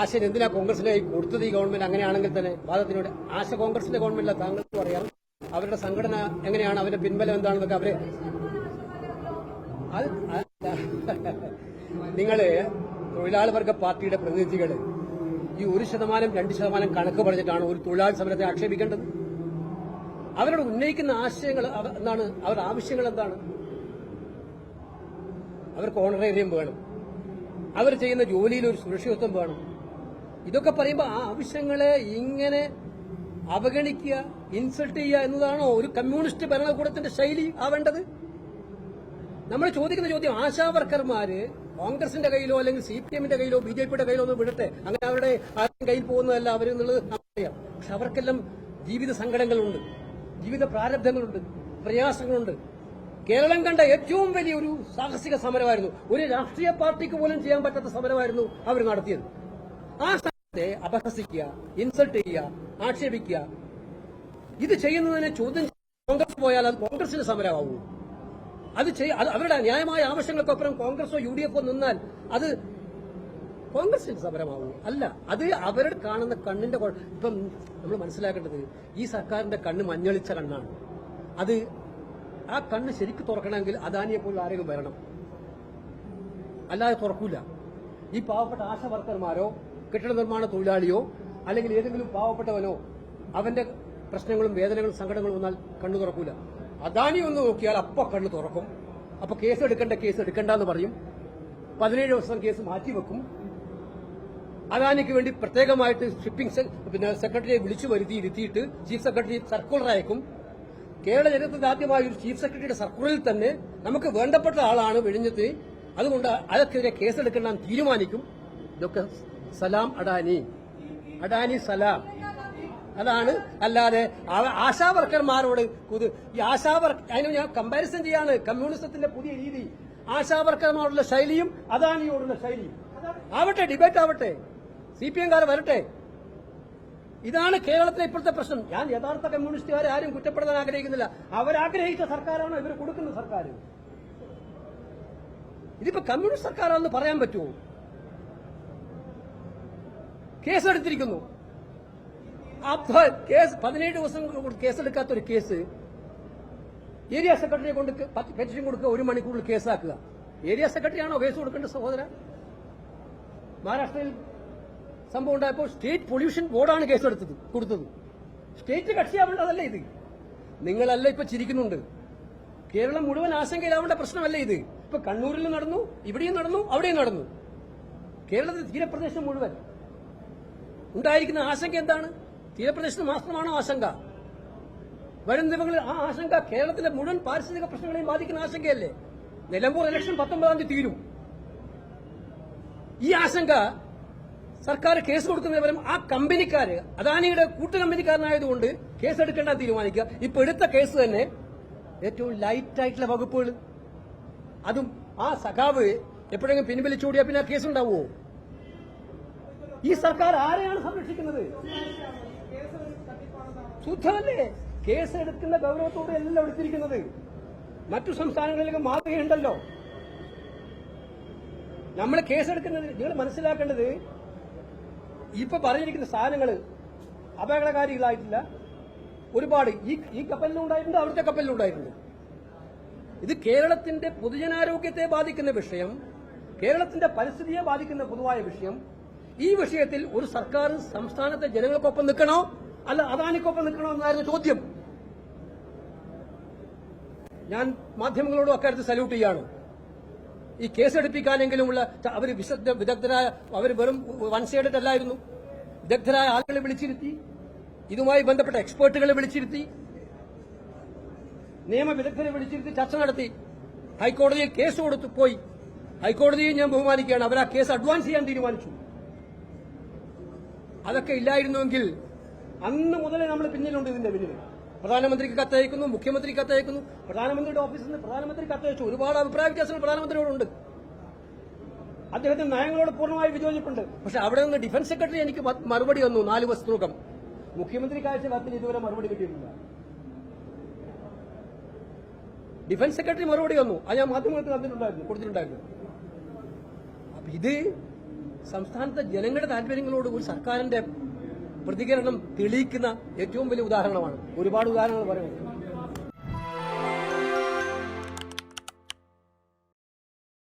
ആശയം എന്തിനാ കോൺഗ്രസിലേക്ക് കൊടുത്തത് ഈ ഗവൺമെന്റ് അങ്ങനെയാണെങ്കിൽ തന്നെ? വാദത്തിനോട് ആശ കോൺഗ്രസിന്റെ ഗവൺമെന്റിലെ താങ്കൾക്ക് പറയാം. അവരുടെ സംഘടന എങ്ങനെയാണ്? അവരുടെ പിൻബലം എന്താണെന്നൊക്കെ അവർ അത് നിങ്ങൾ തൊഴിലാളി വർഗ പാർട്ടിയുടെ പ്രതിനിധികൾ ഈ ഒരു ശതമാനം രണ്ട് ശതമാനം കണക്ക് പറഞ്ഞിട്ടാണ് ഒരു തൊഴിലാളി സമരത്തെ ആക്ഷേപിക്കേണ്ടത്. അവരോട് ഉന്നയിക്കുന്ന ആശയങ്ങൾ എന്താണ്? അവരുടെ ആവശ്യങ്ങൾ എന്താണ്? അവർക്ക് ഓണറേറിയം വേണം. അവർ ചെയ്യുന്ന ജോലിയിൽ ഒരു സുരക്ഷിതത്വം വേണം. ഇതൊക്കെ പറയുമ്പോൾ ആ ആവശ്യങ്ങളെ ഇങ്ങനെ അവഗണിക്കുക ഇൻസൾട്ട് ചെയ്യുക എന്നതാണോ ഒരു കമ്മ്യൂണിസ്റ്റ് ഭരണകൂടത്തിന്റെ ശൈലി ആവേണ്ടത്? നമ്മൾ ചോദിക്കുന്ന ചോദ്യം ആശാ വർക്കർമാര് കോൺഗ്രസിന്റെ കയ്യിലോ അല്ലെങ്കിൽ സി പി എമ്മിന്റെ കയ്യിലോ ബി ജെ പിയുടെ കയ്യിലോ ഒന്നും വിടട്ടെ. അങ്ങനെ അവരുടെ ആരും കയ്യിൽ പോകുന്നതല്ല അവരെന്നുള്ളത് അറിയാം പക്ഷെ അവർക്കെല്ലാം ജീവിത സങ്കടങ്ങളുണ്ട് ജീവിത പ്രാരബ്ധങ്ങളുണ്ട് പ്രയാസങ്ങളുണ്ട്. കേരളം കണ്ട ഏറ്റവും വലിയ ഒരു സാഹസിക സമരമായിരുന്നു. ഒരു രാഷ്ട്രീയ പാർട്ടിക്ക് പോലും ചെയ്യാൻ പറ്റാത്ത സമരമായിരുന്നു അവർ നടത്തിയത്. ആ അപഹസിക്കുക ഇൻസൾട്ട് ചെയ്യുക ആക്ഷേപിക്കുക. ഇത് ചെയ്യുന്നതിനെ ചോദ്യം കോൺഗ്രസ് പോയാൽ അത് കോൺഗ്രസിന് സമരമാവൂ. അത് അവരുടെ ന്യായമായ ആവശ്യങ്ങൾക്കൊപ്പുറം കോൺഗ്രസോ യു ഡി എഫോ നിന്നാൽ അത് കോൺഗ്രസിന് സമരമാവൂ. അല്ല അത് അവരുടെ കാണുന്ന കണ്ണിന്റെ ഇപ്പം നമ്മൾ മനസ്സിലാക്കേണ്ടത് ഈ സർക്കാരിന്റെ കണ്ണ് മഞ്ഞളിച്ച കണ്ണാണ്. അത് ആ കണ്ണ് ശരിക്ക് തുറക്കണമെങ്കിൽ അദാനിയെ പോലും ആരെങ്കിലും വരണം. അല്ലാതെ തുറക്കൂല. ഈ പാവപ്പെട്ട ആശ വർക്കർമാരോ കെട്ടിട നിർമ്മാണ തൊഴിലാളിയോ അല്ലെങ്കിൽ ഏതെങ്കിലും പാവപ്പെട്ടവനോ അവന്റെ പ്രശ്നങ്ങളും വേദനകളും സങ്കടങ്ങളും വന്നാൽ കണ്ണു തുറക്കൂല. അദാനി ഒന്ന് നോക്കിയാൽ അപ്പൊ കണ്ണു തുറക്കും. അപ്പൊ കേസ് എടുക്കേണ്ട കേസ് എടുക്കണ്ടെന്ന് പറയും. പതിനേഴ് ദിവസം കേസ് മാറ്റിവെക്കും അദാനിക്ക് വേണ്ടി പ്രത്യേകമായിട്ട് ഷിപ്പിംഗ് പിന്നെ സെക്രട്ടറിയെ വിളിച്ചു വരുത്തി ഇരുത്തിയിട്ട് ചീഫ് സെക്രട്ടറി സർക്കുലർ അയക്കും. കേരള ചരിത്രത്തിൽ ആദ്യമായി ഒരു ചീഫ് സെക്രട്ടറിയുടെ സർക്കുലറിൽ തന്നെ നമുക്ക് വേണ്ടപ്പെട്ട ആളാണ് വിഴിഞ്ഞത്ത്. അതുകൊണ്ട് അതൊക്കെതിരെ കേസെടുക്കണം തീരുമാനിക്കും. ഇതൊക്കെ സലാം അഡാനി. അഡാനി സലാം. അതാണ് അല്ലാതെ ആശാവർക്കർമാരോട് ഈ ആശാ അതിന് ഞാൻ കമ്പാരിസൺ ചെയ്യാണ് കമ്മ്യൂണിസത്തിന്റെ പുതിയ രീതി. ആശാ വർക്കർമാരോടുള്ള ശൈലിയും അദാനിയോടുള്ള ശൈലിയും. ആവട്ടെ ഡിബേറ്റ് ആവട്ടെ. സി പി എംകാർ വരട്ടെ. ഇതാണ് കേരളത്തിലെ ഇപ്പോഴത്തെ പ്രശ്നം. ഞാൻ യഥാർത്ഥ കമ്മ്യൂണിസ്റ്റുകാരെ ആരും കുറ്റപ്പെടുത്താൻ ആഗ്രഹിക്കുന്നില്ല. അവരാഗ്രഹിച്ച സർക്കാരാണോ ഇവർ കൊടുക്കുന്ന സർക്കാർ ഇതിപ്പോ കമ്മ്യൂണിസ്റ്റ് സർക്കാരാണെന്ന് പറയാൻ പറ്റുമോ? കേസെടുത്തിരിക്കുന്നു. അപ്പൊ കേസ് പതിനേഴ് ദിവസം കേസെടുക്കാത്ത ഒരു കേസ് ഏരിയ സെക്രട്ടറിയെ കൊണ്ട് പെറ്റിഷൻ കൊടുക്കുക ഒരു മണിക്കൂറിൽ കേസാക്കുക. ഏരിയ സെക്രട്ടറിയാണോ കേസ് കൊടുക്കേണ്ട സഹോദര? മഹാരാഷ്ട്രയിൽ സംഭവം ഉണ്ടായപ്പോൾ സ്റ്റേറ്റ് പൊല്യൂഷൻ ബോർഡാണ് കേസെടുത്തത് കൊടുത്തത്. സ്റ്റേറ്റ് കക്ഷിയാവേണ്ടതല്ല ഇത്. നിങ്ങളല്ല ഇപ്പൊ ചിരിക്കുന്നുണ്ട്. കേരളം മുഴുവൻ ആശങ്കയിലാവേണ്ട പ്രശ്നമല്ല ഇത്. ഇപ്പൊ കണ്ണൂരിൽ നടന്നു ഇവിടെയും നടന്നു അവിടെയും നടന്നു. കേരളത്തിൽ തീരപ്രദേശം മുഴുവൻ. ഉണ്ടായിരിക്കുന്ന ആശങ്ക എന്താണ്? തീരപ്രദേശത്ത് മാത്രമാണോ ആശങ്ക? വരും ദിവസങ്ങളിൽ ആ ആശങ്ക കേരളത്തിലെ മുഴുവൻ പാരിസ്ഥിതിക പ്രശ്നങ്ങളെയും ബാധിക്കുന്ന ആശങ്കയല്ലേ? നിലമ്പൂർ ഇലക്ഷൻ പത്തൊമ്പതാം തീയതി തീരും. ഈ ആശങ്ക സർക്കാർ കേസ് കൊടുക്കുന്നവരും ആ കമ്പനിക്കാര് അദാനിയുടെ കൂട്ടുകമ്പനിക്കാരനായതുകൊണ്ട് കേസ് എടുക്കേണ്ട തീരുമാനിക്കുക. ഇപ്പൊ എടുത്ത കേസ് തന്നെ ഏറ്റവും ലൈറ്റ് ആയിട്ടുള്ള വകുപ്പുകൾ അതും ആ സഖാവ് എപ്പോഴെങ്കിലും പിൻവലിച്ചോടിയാൽ പിന്നെ ആ കേസ് ഉണ്ടാവുമോ ഈ സർക്കാർ ആരെയാണ് സംരക്ഷിക്കുന്നത്? ശുദ്ധമല്ലേ? കേസ് എടുക്കുന്ന ഗൗരവത്തോടെ എല്ലാം എടുത്തിരിക്കുന്നത്. മറ്റു സംസ്ഥാനങ്ങളിലേക്ക് മാതൃകയുണ്ടല്ലോ നമ്മൾ കേസെടുക്കുന്നത് നിങ്ങൾ മനസ്സിലാക്കേണ്ടത് ഇപ്പൊ പറഞ്ഞിരിക്കുന്ന സാധനങ്ങൾ അപകടകാരികളായിട്ടില്ല. ഒരുപാട് ഈ ഈ കപ്പലിലുണ്ടായിട്ടുണ്ട് അവിടുത്തെ കപ്പലിലുണ്ടായിട്ടുണ്ട്. ഇത് കേരളത്തിന്റെ പൊതുജനാരോഗ്യത്തെ ബാധിക്കുന്ന വിഷയം കേരളത്തിന്റെ പരിസ്ഥിതിയെ ബാധിക്കുന്ന പൊതുവായ വിഷയം ഈ വിഷയത്തിൽ ഒരു സർക്കാർ സംസ്ഥാനത്തെ ജനങ്ങൾക്കൊപ്പം നിൽക്കണോ? അല്ല അദാനിക്കൊപ്പം നിൽക്കണോ എന്നായിരുന്നു ചോദ്യം. ഞാൻ മാധ്യമങ്ങളോടും അക്കാര്യത്തിൽ സല്യൂട്ട് ചെയ്യാണ് ഈ കേസെടുപ്പിക്കാനെങ്കിലുമുള്ള അവർ വിശദ വിദഗ്ധരായ അവർ വെറും വൺ സൈഡഡ് അല്ലായിരുന്നു. വിദഗ്ധരായ ആളുകളെ വിളിച്ചിരുത്തി. ഇതുമായി ബന്ധപ്പെട്ട എക്സ്പേർട്ടുകളെ വിളിച്ചിരുത്തി. നിയമവിദഗ്ധരെ വിളിച്ചിരുത്തി ചർച്ച നടത്തി. ഹൈക്കോടതിയിൽ കേസ് കൊടുത്തു പോയി. ഹൈക്കോടതിയെ ഞാൻ ബഹുമാനിക്കുകയാണ്. അവർ ആ കേസ് അഡ്വാൻസ് ചെയ്യാൻ തീരുമാനിച്ചു. അതൊക്കെ ഇല്ലായിരുന്നുവെങ്കിൽ അന്ന് മുതലേ നമ്മൾ പിന്നിലുണ്ട് ഇതിന്റെ പിന്നിൽ. പ്രധാനമന്ത്രിക്ക് കത്തയക്കുന്നു മുഖ്യമന്ത്രി കത്തയക്കുന്നു പ്രധാനമന്ത്രിയുടെ ഓഫീസിൽ നിന്ന് പ്രധാനമന്ത്രി കത്തയച്ചു. ഒരുപാട് അഭിപ്രായ വ്യത്യാസങ്ങൾ പ്രധാനമന്ത്രിയോടുണ്ട്. അദ്ദേഹത്തിന്റെ നയങ്ങളോട് പൂർണമായി വിയോജിപ്പുണ്ട്. പക്ഷെ അവിടെ നിന്ന് ഡിഫൻസ് സെക്രട്ടറി എനിക്ക് മറുപടി വന്നു നാല് വസ്തുക്കം മുഖ്യമന്ത്രി കാഴ്ച കത്തിന് ഇതുവരെ മറുപടി കിട്ടിയിട്ടില്ല. ഡിഫൻസ് സെക്രട്ടറി മറുപടി വന്നു അത് ഞാൻ മാധ്യമങ്ങൾക്ക് തന്നിട്ടുണ്ടായിരുന്നു കൊടുത്തിട്ടുണ്ടായിരുന്നു. അപ്പൊ ഇത് സംസ്ഥാനത്തെ ജനങ്ങളുടെ താല്പര്യങ്ങളോട് ഒരു സർക്കാരിന്റെ പ്രതികരണം തെളിയിക്കുന്ന ഏറ്റവും വലിയ ഉദാഹരണമാണ്. ഒരുപാട് ഉദാഹരണങ്ങൾ പറയുന്നത്